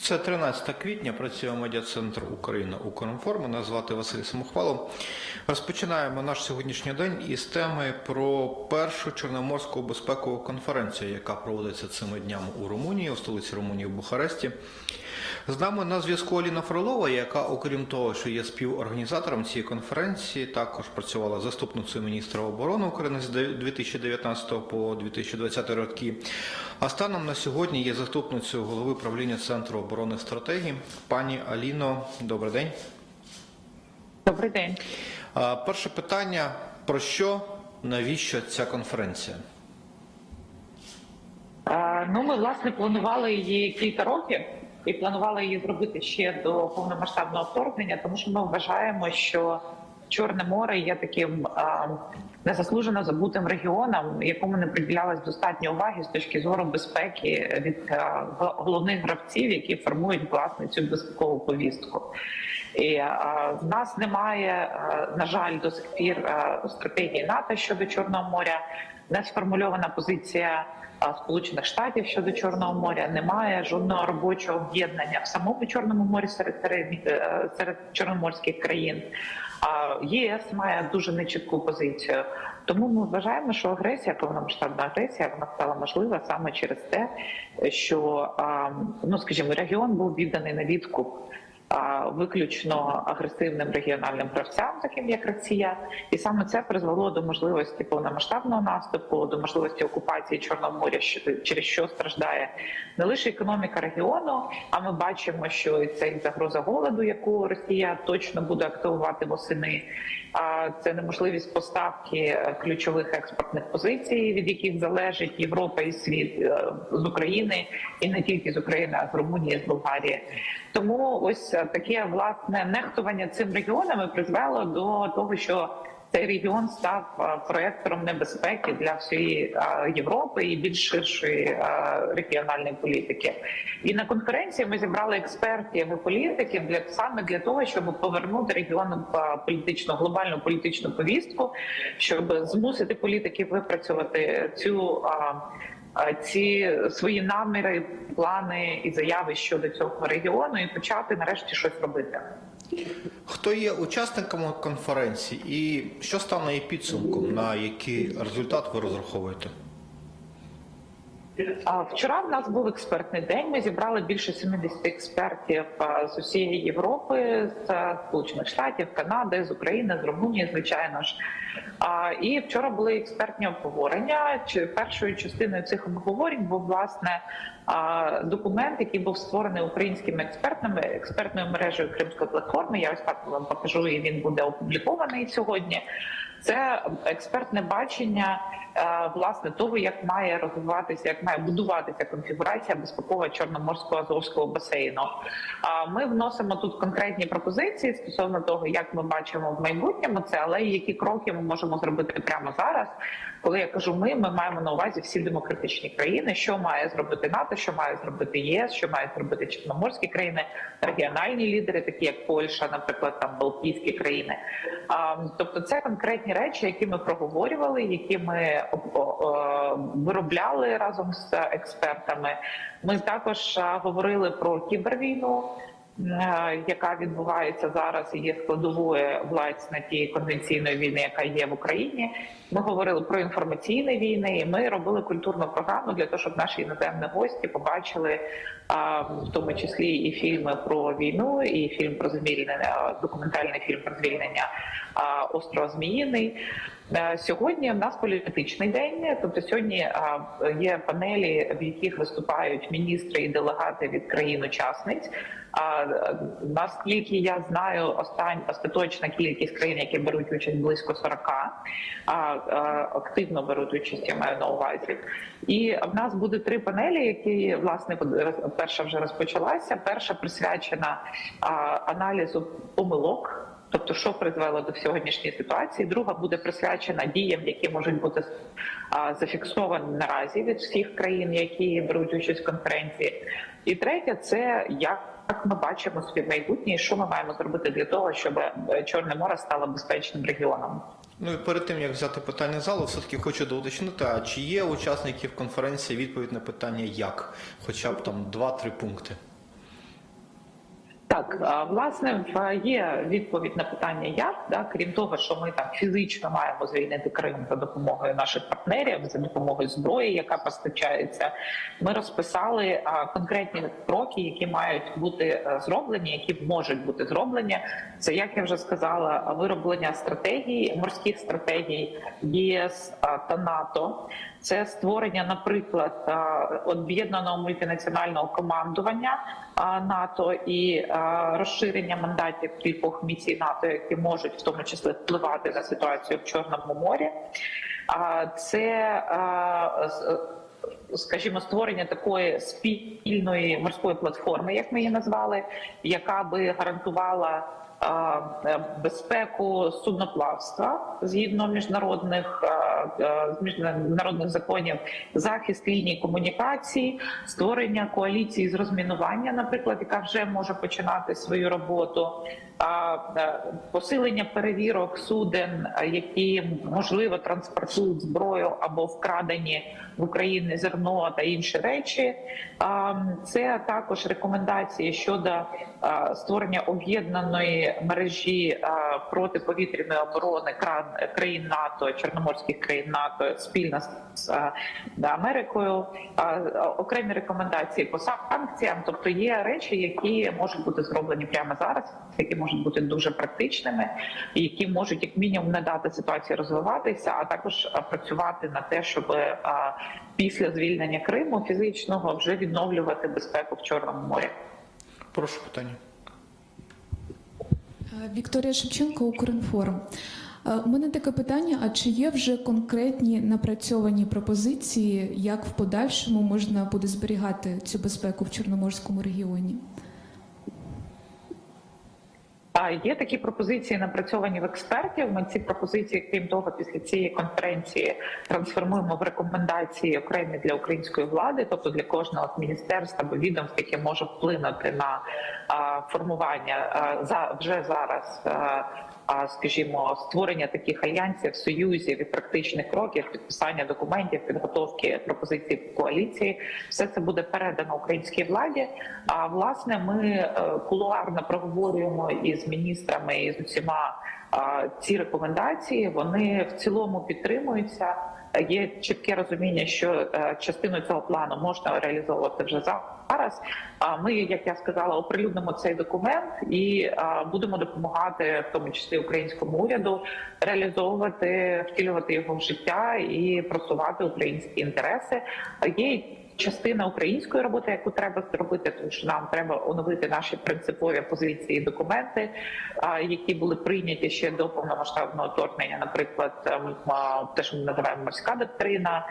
Це 13 квітня. Працює медіа-центр Україна Укрінформа. Назвати Василь Самохвалом. Розпочинаємо наш сьогоднішній день із теми про першу чорноморську безпекову конференцію, яка проводиться цими днями у Румунії, у столиці Румунії в Бухаресті. З нами на зв'язку Аліна Фролова, яка, окрім того, що є співорганізатором цієї конференції, також працювала заступницею міністра оборони України з 2019 по 2020 роки. А станом на сьогодні є заступницею голови правління Центру оборони стратегії. Пані Аліно, добрий день. Добрий день. Перше питання: про що, навіщо ця конференція? Ну, ми власне планували її кілька років і планували її зробити ще до повномасштабного вторгнення, тому що ми вважаємо, що Чорне море є таким а, незаслужено забутим регіоном, якому не приділялось достатньо уваги з точки зору безпеки від а, головних гравців, які формують власне цю безпекову повістку. І а, в нас немає, а, на жаль, до сих пір а, стратегії НАТО щодо Чорного моря, не сформульована позиція Сполучених Штатів щодо Чорного моря. Немає жодного робочого об'єднання в самому Чорному морі серед серед, е, чорноморських країн. ЄС має дуже нечітку позицію. Тому ми вважаємо, що агресія, повномасштабна агресія, вона стала можлива саме через те, що ну скажімо, регіон був відданий на відкуп виключно агресивним регіональним гравцям, таким як Росія, і саме це призвело до можливості повномасштабного наступу, до можливості окупації Чорного моря, що- через що страждає не лише економіка регіону. А ми бачимо, що це і загроза голоду, яку Росія точно буде активувати восени. Це неможливість поставки ключових експортних позицій, від яких залежить Європа і світ е, з України, і не тільки з України, а з Румунії, з Болгарії. Тому ось таке власне нехтування цим регіонами призвело до того, що цей регіон став е, проектором небезпеки для всієї е, Європи і більш ширшої е, регіональної політики. І на конференції ми зібрали експертів і політиків для саме для того, щоб повернути регіону в політичну глобальну політичну повістку, щоб змусити політиків випрацювати цю. А, Ці свої наміри, плани і заяви щодо цього регіону, і почати нарешті щось робити. Хто є учасниками конференції і що стане її підсумком, на який результат ви розраховуєте? Вчора в нас був експертний день. Ми зібрали більше 70 експертів з усієї Європи, з Сполучених Штатів, Канади, з України, з Румунії, звичайно ж. І вчора були експертні обговорення. Першою частиною цих обговорень був власне документ, який був створений українськими експертними експертною мережею Кримської платформи. Я ось вам покажу, і він буде опублікований сьогодні. Це експертне бачення е, власне того, як має розвиватися, як має будуватися конфігурація безпекова чорноморського азовського басейну. Ми вносимо тут конкретні пропозиції стосовно того, як ми бачимо в майбутньому це, але які кроки ми можемо зробити прямо зараз. Коли я кажу ми, ми маємо на увазі всі демократичні країни, що має зробити НАТО, що має зробити ЄС, що мають зробити чорноморські країни, регіональні лідери, такі як Польща, наприклад, там Балтійські країни. А, тобто, це конкретні речі, які ми проговорювали, які ми виробляли разом з експертами. Ми також говорили про кібервійну. Е, Яка відбувається зараз і є складовою власне тієї конвенційної війни, яка є в Україні. Ми говорили про інформаційні війни. і Ми робили культурну програму для того, щоб наші іноземні гості побачили в тому числі і фільми про війну, і фільм про звільнення, документальний фільм про звільнення острова Зміїний. Е, Сьогодні в нас політичний день. Тобто сьогодні є панелі, в яких виступають міністри і делегати від країн-учасниць. Наскільки я знаю, остань остаточна кількість країн, які беруть участь близько 40, а, а активно беруть участь, я маю на увазі. І в нас буде три панелі, які власне перша вже розпочалася. Перша присвячена аналізу помилок. Тобто, що призвело до сьогоднішньої ситуації, друга буде присвячена діям, які можуть бути зафіксовані наразі від всіх країн, які беруть участь в конференції. І третя це як ми бачимо собі майбутнє, і що ми маємо зробити для того, щоб е, Чорне море стало безпечним регіоном. Ну і перед тим як взяти питання залу, все-таки хочу доуточнити, а чи є учасників конференції відповідь на питання як? Хоча б там два-три пункти. Так, власне, є відповідь на питання, як да, крім того, що ми там фізично маємо звільнити Крим за допомогою наших партнерів, за допомогою зброї, яка постачається. Ми розписали конкретні кроки, які мають бути е, зроблені, які можуть бути зроблені. Це як я вже сказала, вироблення стратегій, морських стратегій ЄС та НАТО. Це створення, наприклад, об'єднаного мультинаціонального командування НАТО і розширення мандатів кількох місій НАТО, які можуть в тому числі впливати на ситуацію в Чорному морі. Це скажімо, створення такої спільної морської платформи, як ми її назвали, яка би гарантувала е, безпеку судноплавства згідно міжнародних е, міжнародних законів, захист ліній комунікацій, створення коаліції з розмінування, наприклад, яка вже може починати свою роботу. е, Посилення перевірок суден, е, які можливо транспортують зброю або вкрадені в Україні зерно та інші речі. Це також рекомендації щодо створення об'єднаної мережі протиповітряної оборони країн НАТО, чорноморських країн НАТО спільно з Америкою. Окремі рекомендації по санкціям, тобто є речі, які можуть бути зроблені прямо зараз, які можуть бути дуже практичними, які можуть як мінімум не дати ситуації розвиватися, а також працювати на те, щоб після звільнення Криму фізичного вже відновлювати безпеку в Чорному морі. Прошу питання. Вікторія Шевченко, Укрінформ. Е, У мене таке питання: а чи є вже конкретні напрацьовані пропозиції, як в подальшому можна буде зберігати цю безпеку в Чорноморському регіоні? Є такі пропозиції напрацьовані в експертів. Ми ці пропозиції, крім того, після цієї конференції трансформуємо в рекомендації окремі для української влади, тобто для кожного з міністерств або відомств, яке може вплинути на формування за вже зараз. Скажімо, створення таких альянсів, союзів і практичних кроків, підписання документів, підготовки пропозицій коаліції, все це буде передано українській владі. А власне, ми е, кулуарно проговорюємо із міністрами і з усіма ці рекомендації. Вони в цілому підтримуються. Є чітке розуміння, що е, частину цього плану можна реалізовувати вже зараз. А ми, як я сказала, оприлюднимо цей документ і будемо допомагати, в тому числі українському уряду, реалізовувати, втілювати його в життя і просувати українські інтереси. Є частина української роботи, яку треба зробити, тому що нам треба оновити наші принципові позиції, і документи, які були прийняті ще до повномасштабного вторгнення. Наприклад, ем, те, що ми називаємо морська доктрина.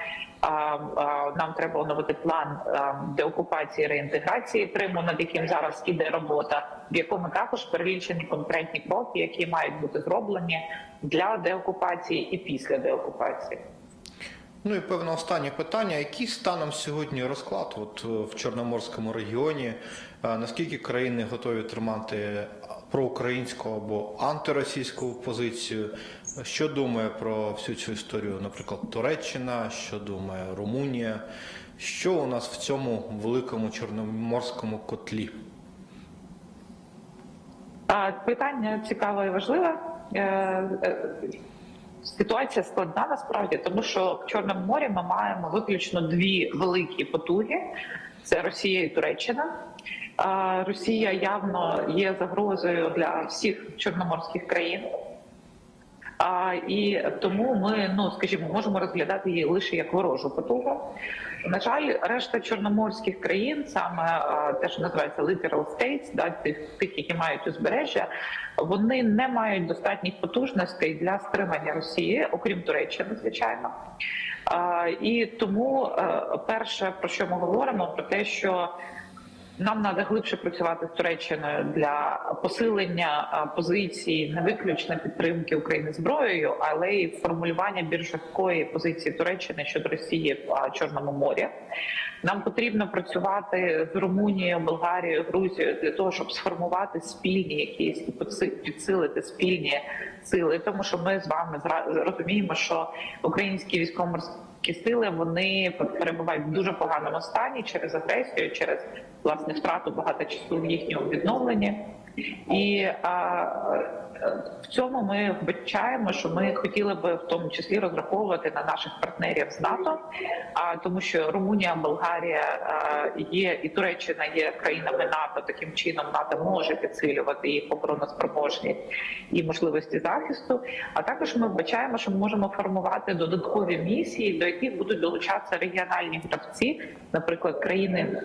Нам треба оновити план ем, деокупації реінтеграції Криму, над яким зараз іде робота, в якому також перелічені конкретні кроки, які мають бути зроблені для деокупації і після деокупації. Ну і певне останнє питання. Який станом сьогодні розклад от, е, в Чорноморському регіоні? Е, Наскільки країни готові тримати проукраїнську або антиросійську позицію? Що думає про всю цю історію, наприклад, Туреччина, що думає Румунія? Що у нас в цьому великому чорноморському котлі? Питання цікаве і важливе. Ситуація складна насправді, тому що в Чорному морі ми маємо виключно дві великі потуги: це Росія і Туреччина. Росія явно є загрозою для всіх чорноморських країн. А, і тому ми, ну скажімо, можемо розглядати її лише як ворожу потугу. На жаль, решта чорноморських країн, саме те, що називається literal states, да, тих, тих, які мають узбережжя, вони не мають достатніх потужностей для стримання Росії, окрім Туреччини, звичайно. А, і тому е, перше про що ми говоримо, про те, що нам треба глибше працювати з Туреччиною для посилення позиції не виключно підтримки України зброєю, але й формулювання більш жорсткої позиції Туреччини щодо Росії в Чорному морі. Нам потрібно працювати з Румунією, Болгарією, Грузією для того, щоб сформувати спільні якісь підсилити спільні сили, тому що ми з вами розуміємо, що українські військово-морські чорноморські сили вони перебувають в дуже поганому стані через агресію, через власне втрату багато часу в їхньому відновленні. І а, в цьому ми вбачаємо, що ми хотіли би в тому числі розраховувати на наших партнерів з НАТО, а тому, що Румунія, Болгарія є і Туреччина є країнами НАТО. Таким чином НАТО може підсилювати їх обороноспроможність і можливості захисту. А також ми вбачаємо, що ми можемо формувати додаткові місії, до яких будуть долучатися регіональні гравці, наприклад, країни.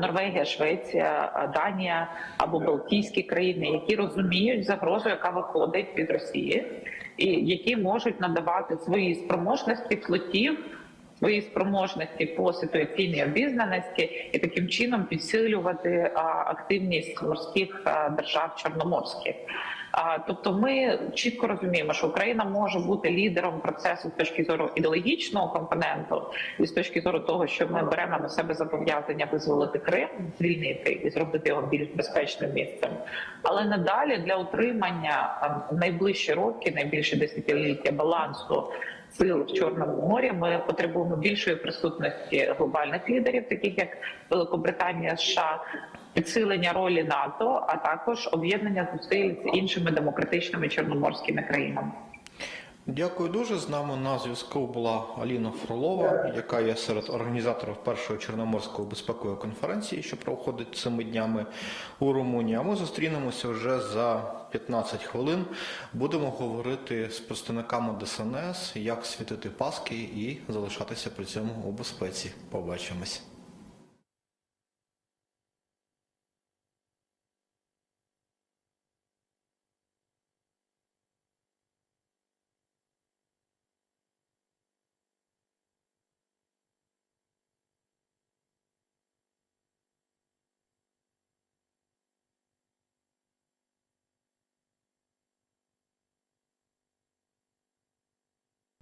Норвегія, Швеція, Данія або Балтійські країни, які розуміють загрозу, яка виходить від Росії, і які можуть надавати свої спроможності флотів, свої спроможності по ситуаційній обізнаності і таким чином підсилювати активність морських держав чорноморських. Тобто, ми чітко розуміємо, що Україна може бути лідером процесу з точки зору ідеологічного компоненту, і з точки зору того, що ми беремо на себе зобов'язання визволити Крим, звільнити і зробити його більш безпечним місцем. Але надалі для утримання найближчі роки, найбільше десятиліття балансу сил в Чорному морі, ми потребуємо більшої присутності глобальних лідерів, таких як Великобританія, США, підсилення ролі НАТО, а також об'єднання зусиль з іншими демократичними чорноморськими країнами. Дякую дуже. З нами на зв'язку була Аліна Фролова, яка є серед організаторів першої чорноморської безпекової конференції, що проходить цими днями у Румунії. А ми зустрінемося вже за 15 хвилин. Будемо говорити з представниками ДСНС, як світити паски і залишатися при цьому у безпеці. Побачимось.